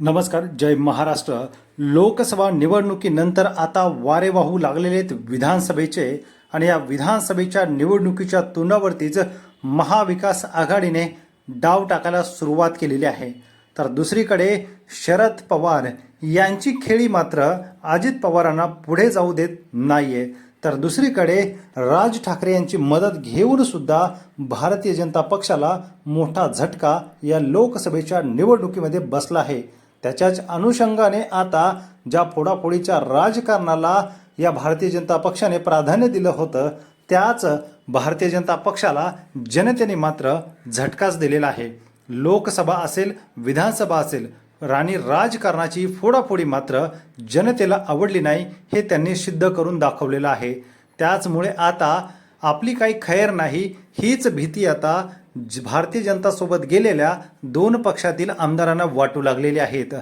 नमस्कार जय महाराष्ट्र. लोकसभा निवडणुकीनंतर आता वारे वाहू लागलेले आहेत विधानसभेचे आणि या विधानसभेच्या निवडणुकीच्या तोंडावरतीच महाविकास आघाडीने डाव टाकायला सुरुवात केलेली आहे. तर दुसरीकडे शरद पवार यांची खेळी मात्र अजित पवारांना पुढे जाऊ देत नाहीये. तर दुसरीकडे राज ठाकरे यांची मदत घेऊन सुद्धा भारतीय जनता पक्षाला मोठा झटका या लोकसभेच्या निवडणुकीमध्ये बसला आहे. त्याच्याच अनुषंगाने आता ज्या फोडाफोडीच्या राजकारणाला या भारतीय जनता पक्षाने प्राधान्य दिलं होतं त्याच भारतीय जनता पक्षाला जनतेने मात्र झटकाच दिलेला आहे. लोकसभा असेल विधानसभा असेल राणी राजकारणाची फोडाफोडी मात्र जनतेला आवडली नाही हे त्यांनी सिद्ध करून दाखवलेलं आहे. त्याचमुळे आता आपली काही खैर नाही हीच भीती आता भारतीय जनतासोबत गेलेल्या दोन पक्षातील आमदारांना वाटू लागलेले आहेत.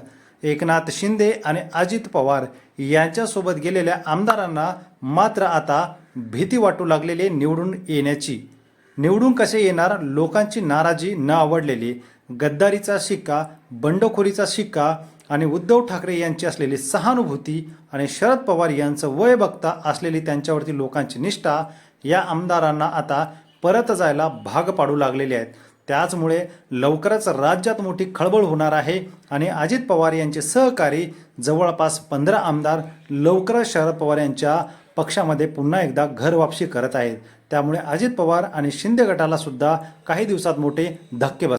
एकनाथ शिंदे आणि अजित पवार यांच्यासोबत गेलेल्या आमदारांना मात्र आता भीती वाटू लागलेली निवडून येण्याची. निवडून कसे येणार? लोकांची नाराजी न आवडलेली गद्दारीचा शिक्का बंडखोरीचा शिक्का आणि उद्धव ठाकरे यांची असलेली सहानुभूती आणि शरद पवार यांचं वय बघता असलेली त्यांच्यावरती लोकांची निष्ठा या आमदारांना आता परत जायला भाग पाडू लागलेले आहेत. त्याचमुळे लवकरच राज्यात मोठी खळबळ होणार आहे आणि अजित पवार यांचे सहकारी जवळपास पंधरा आमदार लवकरच शरद पवार यांच्या पक्षामध्ये पुन्हा एकदा घरवापशी करत आहेत. त्यामुळे अजित पवार आणि शिंदे गटाला सुद्धा काही दिवसात मोठे धक्के बस